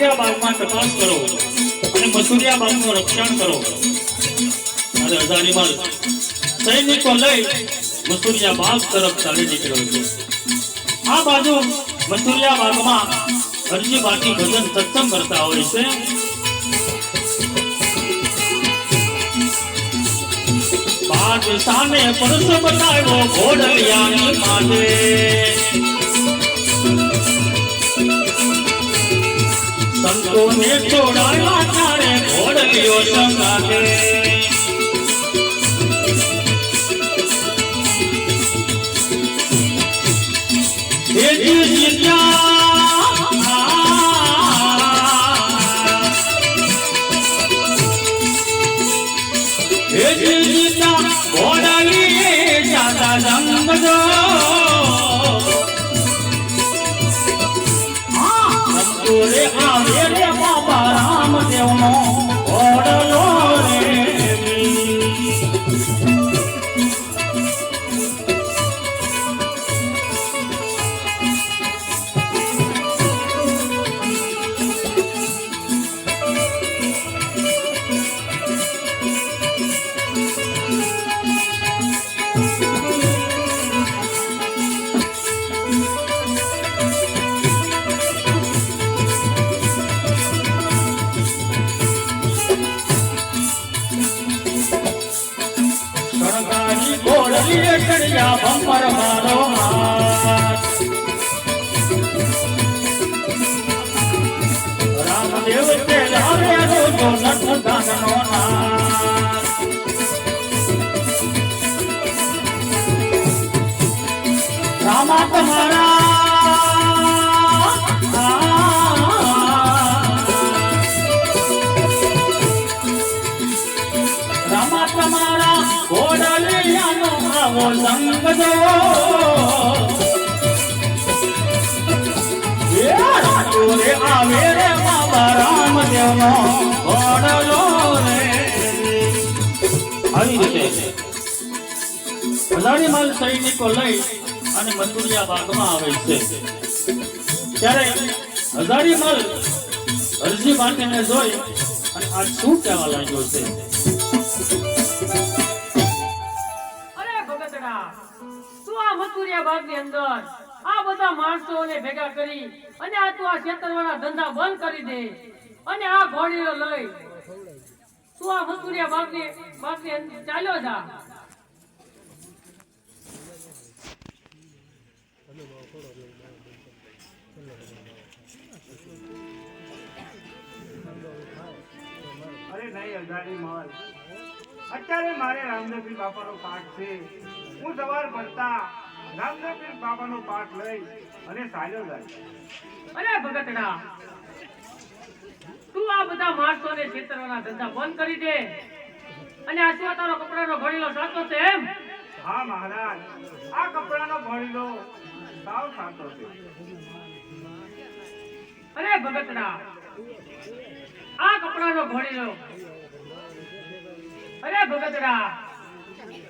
મસુરિયા બાગમાં તપાસ કરો. અને મસુરિયા બાગનું રક્ષણ કરો. અને હજારીમાલ સૈનિકો લઈ મસુરિયા બાગ તરફ ચાલી નીકળ્યો છે આ બાજુ મસુરિયા બાગમાં હરજી બાકી ભજન સત્સંગ કરતા હોય છે. સામે પરસ બતાવ્યો ઘોડલિયાની માટે સંતોને છોડાયા તારે ઘોડલિયો સંગાતે દેજી જીત્યા ઘોડલી જાતા સંતોરે ઘોડલીએ ચડ્યા ભમર મારો રામદેવ રોજો નટ આવે રે બાબા રામદેવનો ઘોડલો રે. આવી રીતે હજારી માલ સૈનિકો લઈ અને મથુરિયા બાગમાં આવે છે. ત્યારે હજારી માલ હરજી બાટીને જોઈ અને આ શું કહેવા લાગ્યો છે? અરે ભગતડા, શું આ મથુરિયા બાગની અંદર આ બધા માણસોને ભેગા કરી અને આ તું આ છેતરવાના ધંધા બંધ કરી દે. અને આ ઘોડીઓ લઈ. તું આ મસુરિયા બાપની બાપની ચાલ્યો જા. અરે નહીં, અજાણી મલ. અત્યારે મારે રામદેવજી બાપાનો પાઠ છે. હું સવાર પડતા રામદેવપીર બાપાનો પાઠ લઈ અને સાયલો જાય અરે ભગતડા તું આ બધા માણસોને છેતરવાના ધંધા બંધ કરી દે. અને આ શું તારો કપડાનો ઘડીલો સાચો છે એમ? હા મહારાજ. આ કપડાનો ભણીલો સાવ સાચો છે. અરે ભગતડા આ કપડાનો ઘોડીલો અરે ભગતડા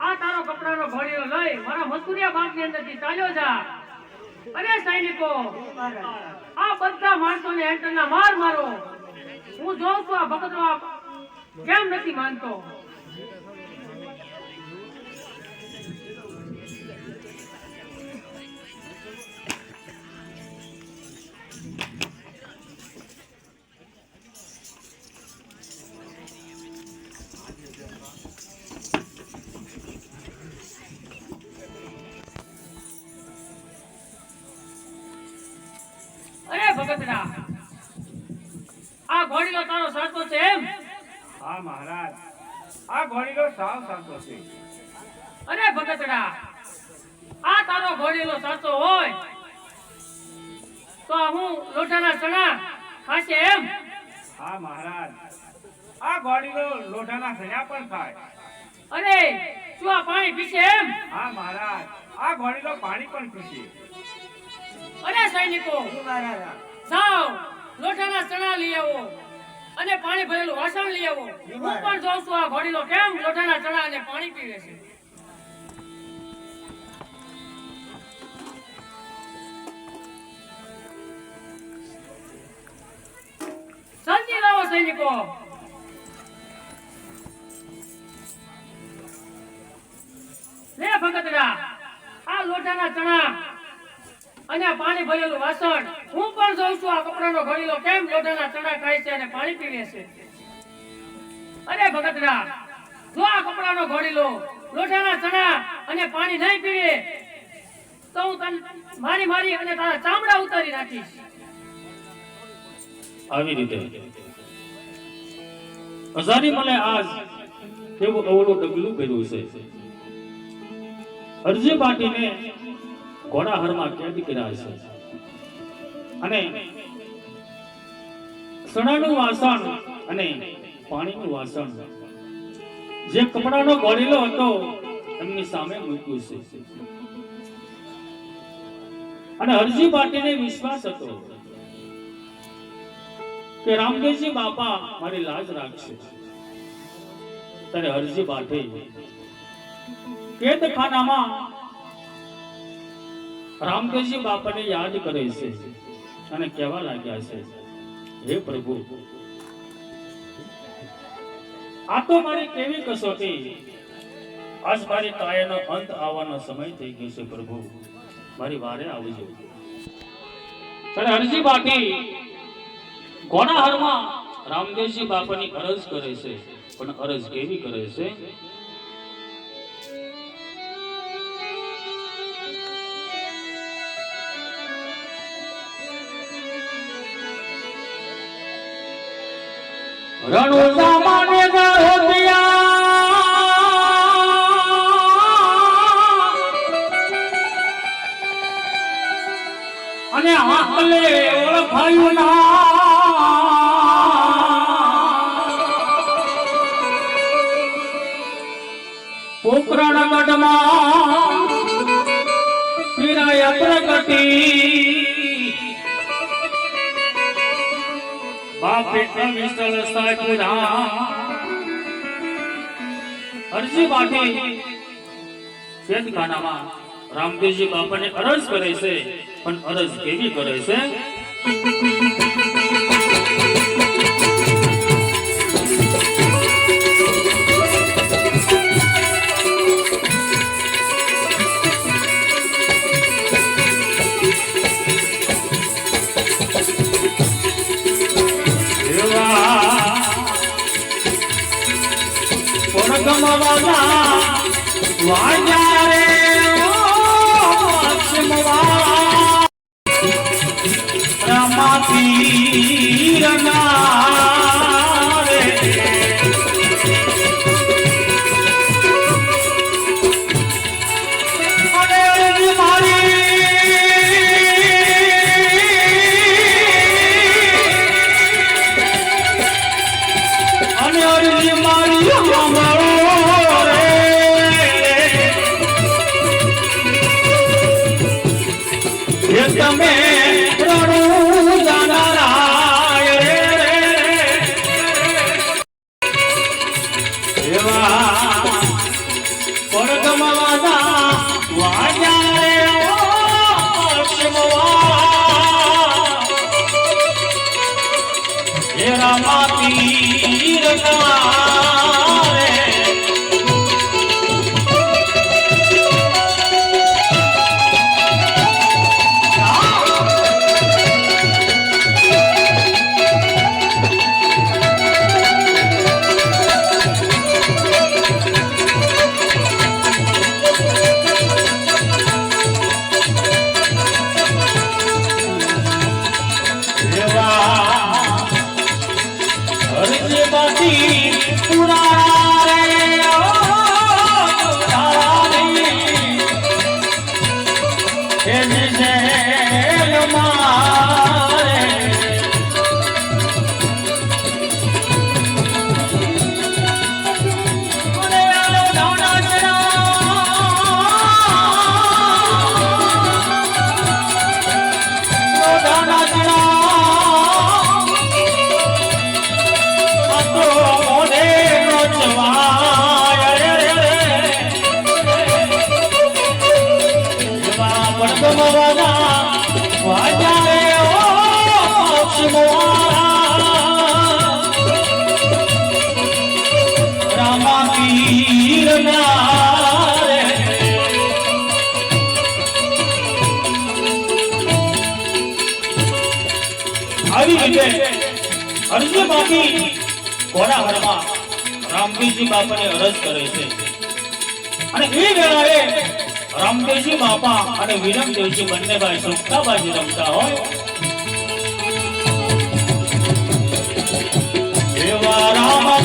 આ તારો કપડાનો ભળિયો લઈ મારા મથુરિયા બાગની અંદરથી ચાલ્યો જા. અરે સૈનિકો, આ બધા માણસોને એન્ટરના માર મારો. હું જોઉં છું આ ભગત કેમ નથી માનતો? ઘોડીલો તારો સાચો છે એમ? હા મહારાજ. આ ઘોડીલો સાવ સાચો છે. અરે ભગતડા આ તારો ઘોડીલો સાચો હોય તો આ હું લોટાના ચણા ખાશે એમ? હા મહારાજ. આ ઘોડીલો લોટાના ચણા પણ ખાય. અરે તું આ પાણી પીશે એમ? હા મહારાજ. આ ઘોડીલો પાણી પણ પીશે. અરે સૈનિકો જાઓ લોટાના ચણા લઈ આવો. અને પાણી ભરેલું વાસણ લઈ આવો. હું પણ જોઉં છું આ ઘોડીલો કેમ? લોટાના ચણા અને પાણી પીવે છે. સૈનિકો. લે ભગતરા, આ લોઢાના ચણા અને પાણી ભરેલું વાસણ. હું પણ જોઉં છું આ કપડાનો ઘડીલો કેમ લોટાના ચણા ખાય છે અને પાણી પીવે છે? અરે ભગતરા, જો આ કપડાનો ઘડીલો લોઢાના ચણા અને પાણી નહીં પીવે, તો હું તને મારી મારી અને તારા ચામડા ઉતારી નાખીશ. આવી રીતે. અઝારી મને આજ કેવું અવળું ડગલું કર્યું છે. અરજી પાટીને ઘોડાહરમાં કેદ કર્યા છે. અને સણાનું વાસણ અને પાણીનું વાસણ. જે કપડાનો ગોળીલો હતો, એમની સામે મૂક્યું છે. અને હરજી પાટીને વિશ્વાસ હતો કે રામદેવજી બાપા મારી લાજ રાખશે. ત્યારે હરજી બાટે કેદખાનામાં રામદેવજી બાપાને યાદ કરે છે. અને કહેવા લાગ્યા છે, હે પ્રભુ, આ તો મારી કેવી કસોટી? આજ મારી કાયાનો અંત આવવાનો સમય થઈ ગયો છે, પ્રભુ. મારી વારે આવજો ત્યારે હરજી બાટી કોણાહરમાં રામદેવજી બાપાની અરજ કરે છે. પણ અરજ કેવી કરે છે? અને હાકલે ઓળખાયું ના. પોકરણ ગઢમાં પ્રગટી. બાપે અવિસલ સાચુરા અરજી બાટી શેતખાનામાં રામદેવજી બાપાને અરજ કરે છે, પણ અરજ કેવી કરે છે? પડગમવાલા વાજા રે રમા હે રામા એને જેલમાં રામદેવજી બાપાને અરજ કરે છે. અને એ બાપા અને વિરમદેવજી બંને ભાઈ સુખતાબાજી રમતા હોય. એવા રામ